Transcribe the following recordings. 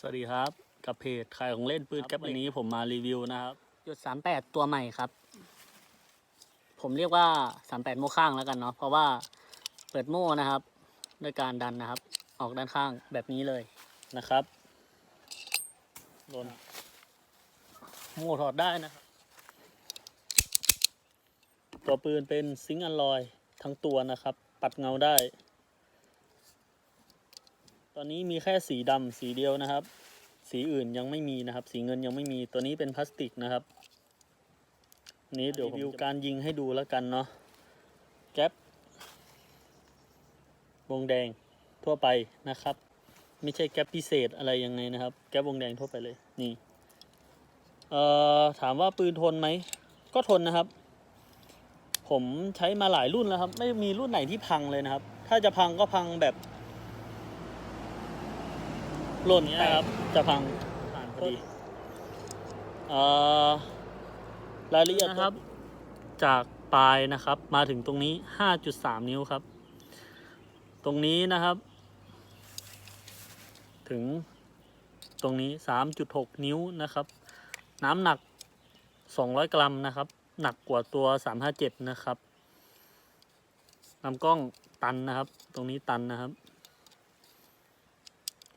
สวัสดีครับกับเพจขายของเล่นปืนครับแก๊ปวันนี้ผมมารีวิวนะครับจุดสามแปดตัวใหม่ครับ ผมเรียกว่าสามแปดโม่ข้างแล้วกันเนาะเพราะว่าเปิดโม่นะครับด้วยการดันนะครับ ออกด้านข้างแบบนี้เลยนะครับโดนโม่ถอดได้นะครับตัวปืนเป็นซิงค์อลลอยทั้งตัวนะครับ ปัดเงาได้ ตอนนี้มีแค่สีดำสีเดียวนะครับ สีอื่นยังไม่มีนะครับ สีเงินยังไม่มีตัวนี้เป็นพลาสติกนะครับอันนี้เดี๋ยวรีวิวการยิงให้ดูแล้วกันเนาะแก๊ปวงแดงทั่วไปนะครับ ไม่ใช่แก๊ปพิเศษอะไรยังไงนะครับ แก๊ปวงแดงทั่วไปเลยนี่เอ่อถามว่าปืนทนไหมก็ทนนะครับ ผมใช้มาหลายรุ่นแล้วครับ ไม่มีรุ่นไหนที่พังเลยนะครับ ถ้าจะพังก็พังแบบ หล่นเนี้ยครับ จะพังผ่านพอดีเอ่อรายละเอียดนะครับ จากปลายนะครับ มาถึงตรงนี้ 5.3 นิ้วครับ ตรงนี้นะครับ ถึงตรงนี้ 3.6 นิ้วนะครับ น้ำหนัก 200 กรัมนะครับ หนักกว่าตัว 357 นะครับลำกล้องตันนะครับ ตรงนี้ตันนะครับ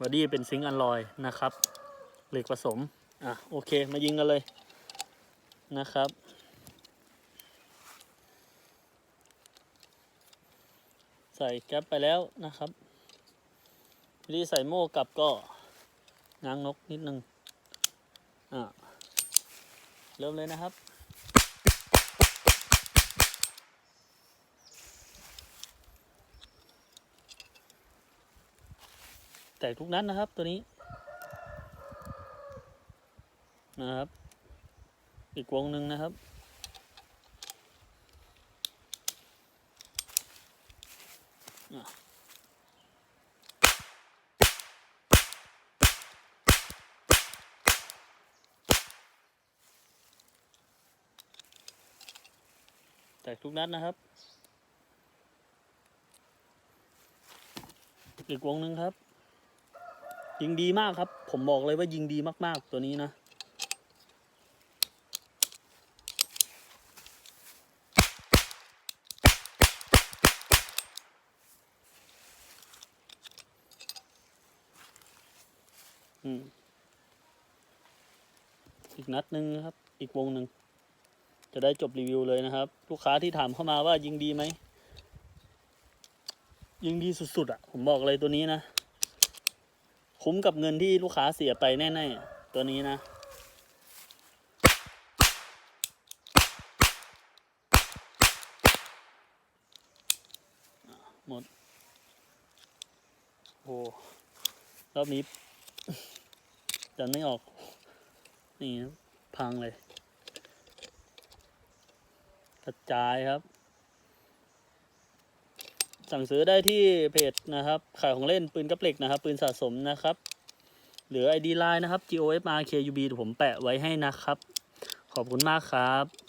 บอดี้เป็นซิงค์อัลลอยนะครับ เหล็กผสม อะโอเคมายิงกันเลยนะครับ ใส่แก๊ปไปแล้วนะครับวิธีใส่โม่กลับก็ง้างนกนิดนึงอ่าเริ่มเลยนะครับ แตกทุกนัดนะครับ ตัวนี้ นะครับ อีกวงหนึ่งนะครับ แตกทุกนัดนะครับ อีกวงหนึ่งครับ ยิงดีมากครับ ผมบอกเลยว่ายิงดีมาก ๆ ตัวนี้นะอีกนัดหนึ่งนะครับ อีกวงหนึ่ง จะได้จบรีวิวเลยนะครับ ลูกค้าที่ถามเข้ามาว่ายิงดีไหม ยิงดีสุดๆอะ่ะ ผมบอกเลยตัวนี้นะ คุ้มกับเงินที่ลูกค้าเสียไปแน่ๆ ตัวนี้นะ หมด โอ้รอบนี้จะไม่ออก นี่พังเลย กระจายครับ สั่งซื้อได้ที่เพจนะครับขายของเล่นปืนกระเปล็กนะครับ ปืนสะสมนะครับ หรือ ID Line นะครับ GOFRKUB ผมแปะไว้ให้นะครับ ขอบคุณมากครับ